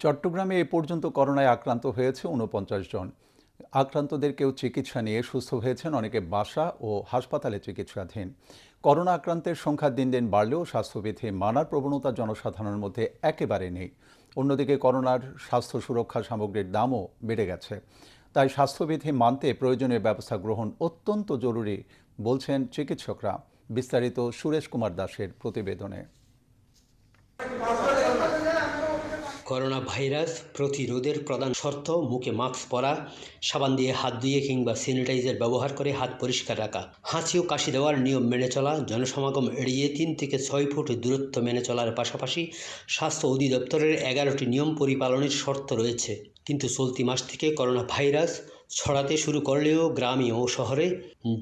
চট্টগ্রামে এ পর্যন্ত করোনায় আক্রান্ত হয়েছে উনপঞ্চাশ জন। আক্রান্তদের কেউ চিকিৎসা নিয়ে সুস্থ হয়েছেন, অনেকে বাসা ও হাসপাতালে চিকিৎসাধীন। করোনা আক্রান্তের সংখ্যা দিন দিন বাড়লেও স্বাস্থ্যবিধি মানার প্রবণতা জনসাধারণের মধ্যে একেবারে নেই। অন্যদিকে করোনার স্বাস্থ্য সুরক্ষা সামগ্রীর দামও বেড়ে গেছে। তাই স্বাস্থ্যবিধি মানতে প্রয়োজনীয় ব্যবস্থা গ্রহণ অত্যন্ত জরুরি, বলছেন চিকিৎসকরা। বিস্তারিত সুরেশ কুমার দাসের প্রতিবেদনে। করোনা ভাইরাস প্রতিরোধের প্রধান শর্ত মুখে মাস্ক পরা সাবান দিয়ে হাত ধুয়ে কিংবা স্যানিটাইজার ব্যবহার করে হাত পরিষ্কার রাখা। হাঁচি ও কাশি দেওয়ার নিয়ম মেনে চলা জনসমাগম এড়িয়ে তিন থেকে ছয় ফুট দূরত্ব মেনে চলার পাশাপাশি স্বাস্থ্য অধিদপ্তরের এগারোটি নিয়ম পরিপালনের শর্ত রয়েছে। কিন্তু চলতি মাস থেকে করোনা ভাইরাস ছড়াতে শুরু করলেও গ্রামে ও শহরে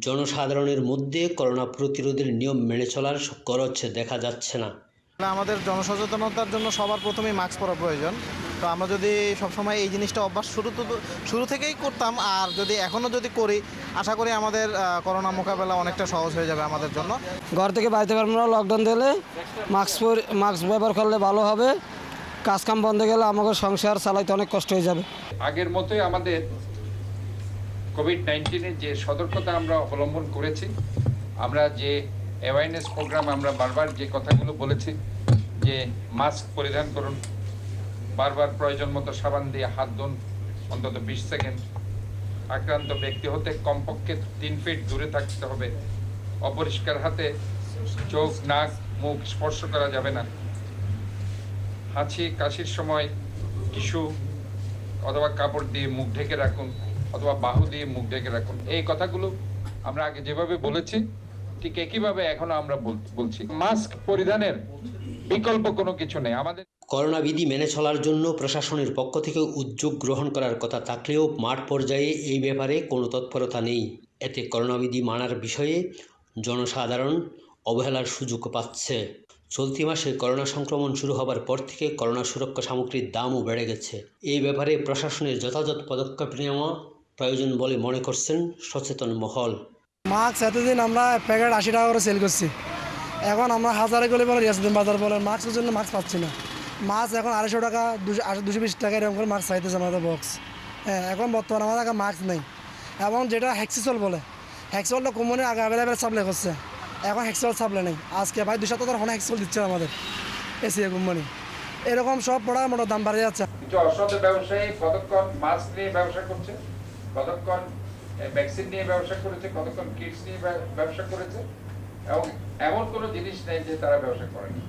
জনসাধারণের মধ্যে করোনা প্রতিরোধের নিয়ম মেনে চলার গরজ দেখা যাচ্ছে না না, আমাদের জনসচেতনতার জন্য সবার প্রথমেই মাস্ক পরা প্রয়োজন। তো আমরা যদি সবসময় এই জিনিসটা অভ্যাস শুরু তো শুরু থেকেই করতাম আর যদি এখনও যদি করি আশা করি আমাদের করোনা মোকাবেলা অনেকটা সহজ হয়ে যাবে আমাদের জন্য। ঘর থেকে বাইতে পারব না লকডাউন দিলে মাস্ক পরে- মাস্ক ব্যবহার করলে ভালো হবে। কাজকাম বন্ধ গেলে আমাকে সংসার চালাইতে অনেক কষ্ট হয়ে যাবে। আগের মতোই আমাদের কোভিড নাইন্টিনের যে সতর্কতা আমরা অবলম্বন করেছি আমরা যে অ্যাওয়ারনেস প্রোগ্রাম আমরা বারবার যে কথাগুলো বলেছি যে মাস্ক পরিধান করুন। বারবার প্রয়োজন মতো সাবান দিয়ে হাত ধুন, অন্তত বিশ সেকেন্ড। আক্রান্ত ব্যক্তি হতে কমপক্ষে তিন ফিট দূরে থাকতে হবে। অপরিষ্কার হাতে চোখ, নাক, মুখ স্পর্শ করা যাবে না। হাঁচি, কাশির সময় টিস্যু অথবা কাপড় দিয়ে মুখ ঢেকে রাখুন অথবা বাহু দিয়ে মুখ ঢেকে রাখুন। এই কথাগুলো আমরা আগে যেভাবে বলেছি, ঠিক একইভাবে এখনও আমরা বল- বলছি। মাস্ক পরিধানের বিকল্প কোনো কিছু নেই। আমাদের করোনা বিধি মেনে চলার জন্য প্রশাসনের পক্ষ থেকে উদ্যোগ গ্রহণ করার কথা থাকলেও মাঠ পর্যায়ে এই ব্যাপারে কোনো তৎপরতা নেই। এতে করোনা বিধি মানার বিষয়ে জনসাধারণ অবহেলার সুযোগ পাচ্ছে। চলতি মাসে করোনা সংক্রমণ শুরু হবার পর থেকে করোনা সুরক্ষা সামগ্রীর দামও বেড়ে গেছে। এই ব্যাপারে প্রশাসনের যথাযথ পদক্ষেপ নেওয়া প্রয়োজন বলে মনে করছেন সচেতন মহল। মাস্ক এতদিন আমরা প্যাকেট আশি টাকা করে সেল করছি। এখন আমরা হাজারে গেলে বলে রিয়াসুদ্দিন বাজার বলে। মাস্কের জন্য মাস্ক পাচ্ছি না। মাস্ক এখন আড়াইশো টাকা, দুশো দুশো বিশ টাকা এরকম করে মাস্ক চাইতেছে আমাদের বক্স হ্যাঁ এখন বর্তমানে আমাদের মাস্ক নেই। এবং যেটা হ্যাক্সিসল বলে হ্যাক্সিসলটা কোম্পানি আগে অ্যাভেলেবেল সাপ্লাই করছে। এখন হ্যাক্সিসল সাপ্লাই নেই। আজকে ভাই দুশো টাকা এখন হ্যাক্সিসল দিচ্ছে আমাদের এসিএ কোম্পানি এরকম সব প্রোডাক্ট মোটা দাম বাড়ে যাচ্ছে। কিছু ব্যবসায়ী কতক্ষণ নিয়ে ব্যবসা করছে? কতক্ষণ ভ্যাকসিন নিয়ে ব্যবসা করেছে? কতক্ষণ কিটস নিয়ে ব্যবসা করেছে? এবং এমন কোনো জিনিস নেই যে তারা ব্যবসা করেনি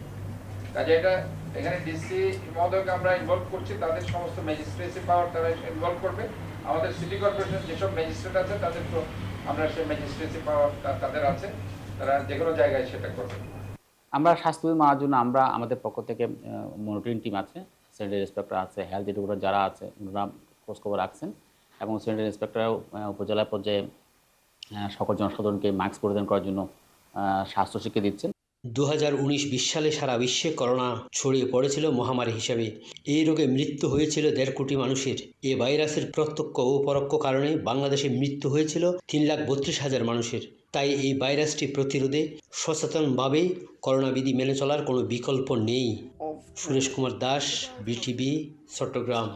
কাজে এটা এখানে ডিসি মহোদয়কে আমরা ইনভলভ করছি তাদের সমস্ত ম্যাজিস্ট্রেসি পাওয়ার তারা ইনভলভ করবে। আমাদের সিটি কর্পোরেশন যেসব ম্যাজিস্ট্রেট আছে তাদের তো আমরা সেই ম্যাজিস্ট্রেসি পাওয়ার তাদের আছে তারা যে কোনো জায়গায় সেটা করবে। আমরা স্বাস্থ্য বিমা মারার জন্য আমরা আমাদের পক্ষ থেকে মনিটরিং টিম আছে স্যানিটারি ইন্সপেক্টর আছে হেলথ এডুকেটর যারা আছে ওনারা খোঁজখবর রাখছেন। এবং স্যানিটারি ইন্সপেক্টররাও আহ, উপজেলা পর্যায়ে সকল জনসাধারণকে মাস্ক পরিধান করার জন্য স্বাস্থ্য শিক্ষা দিচ্ছেন। দু বিশ সালে সারা বিশ্বে করোনা ছড়িয়ে পড়েছিল মহামারী হিসেবে। এই রোগে মৃত্যু হয়েছিল দেড় কোটি মানুষের। এ ভাইরাসের প্রত্যক্ষ ও পরোক্ষ কারণে বাংলাদেশে মৃত্যু হয়েছিল তিন লাখ বত্রিশ হাজার মানুষের। তাই এই ভাইরাসটি প্রতিরোধে সচেতনভাবে করোনা বিধি মেনে চলার কোনো বিকল্প নেই। সুরেশ কুমার দাস, বিটিভি, চট্টগ্রাম।